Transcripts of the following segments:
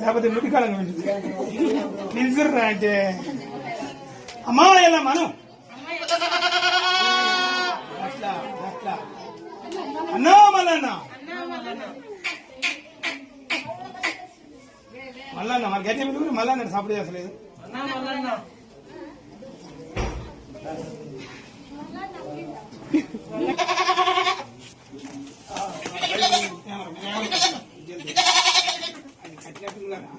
లేకపోతే మురికాలం నిల్చుర్రా అంటే అమ్మా ఎలా మనం అట్లా అట్లా అన్నా మళ్ళన్నా మళ్ళన్న మన గతి ఏమిటి మళ్ళన్న సపోర్ట్ చేస్తలేదు మళ్ళన్న అది కట్టినట్టు కదా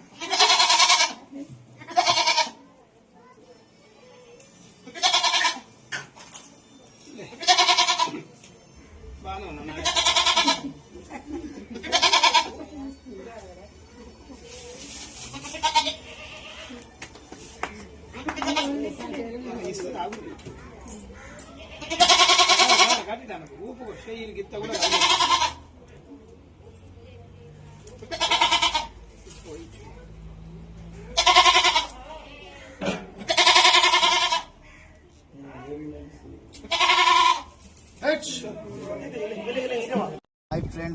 ఊపు శైలి గిత్త కూడా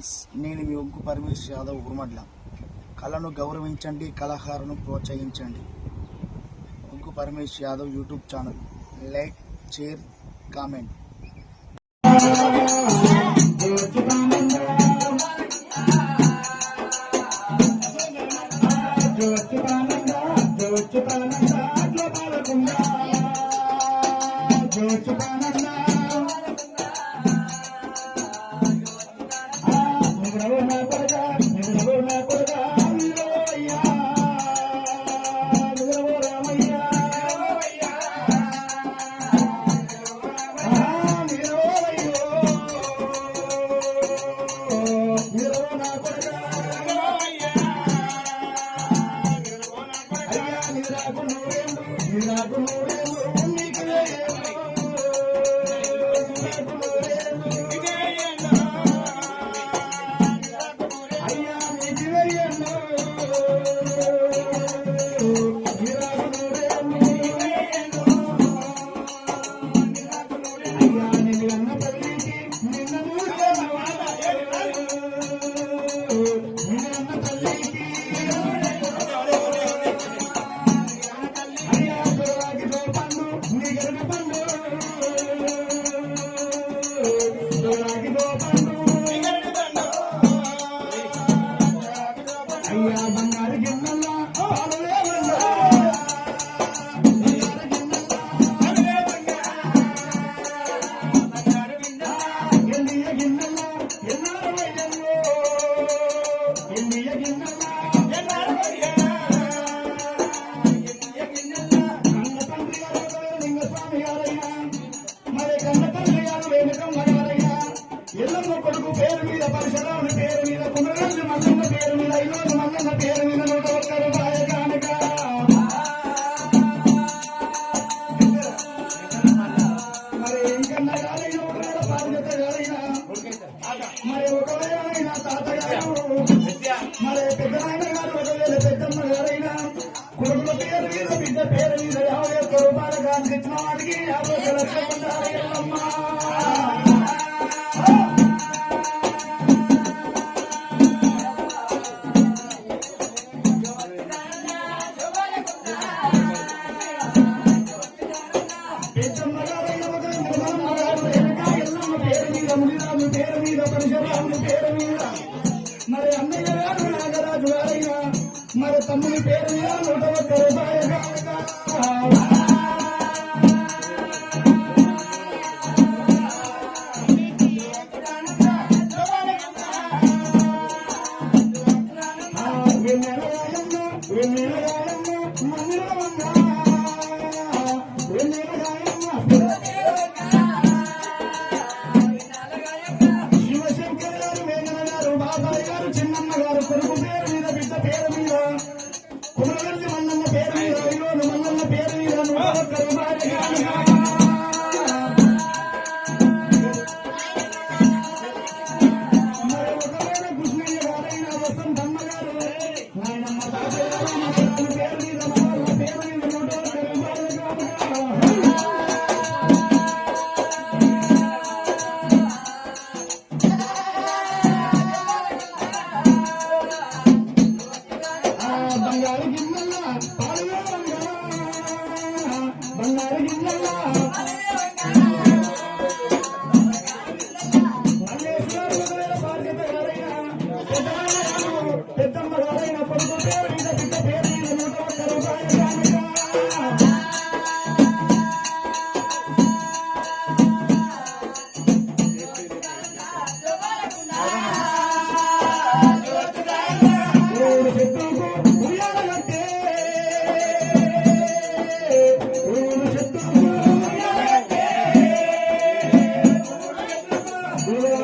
ఫ్రెండ్స్ నేను మీ ఒగ్గు పరమేష్ యాదవ్ ఉర్మడ్ల కళను గౌరవించండి కళాకారును ప్రోత్సహించండి. Oggu Paramesh Yadav YouTube channel. Like share comment. తమ్ముని పేరు మీద నూట ఒక్క రూపాయలు. Thank you.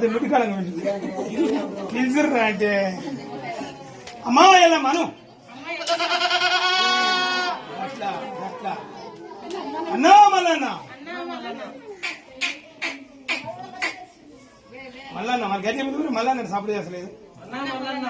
பத்து மிடுக்காலங்க கிழிச்சிடுறாட்டு அம்மா எல்லாம் மனு அண்ணாமலண்ணா మల్లన్న మన గట్ల మీద మల్లన్న సపోర్ట్ చేస్తలేదు మల్లన్న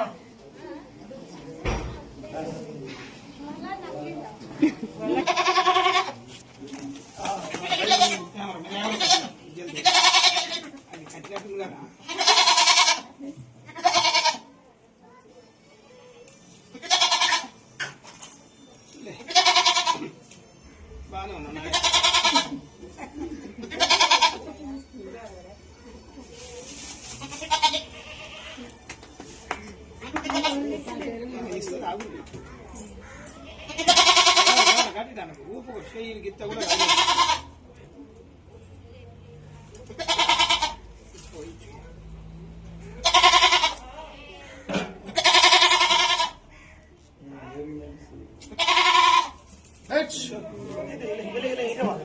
బాగానే ఉన్నా ఊపు చేయని గిత్త కూడా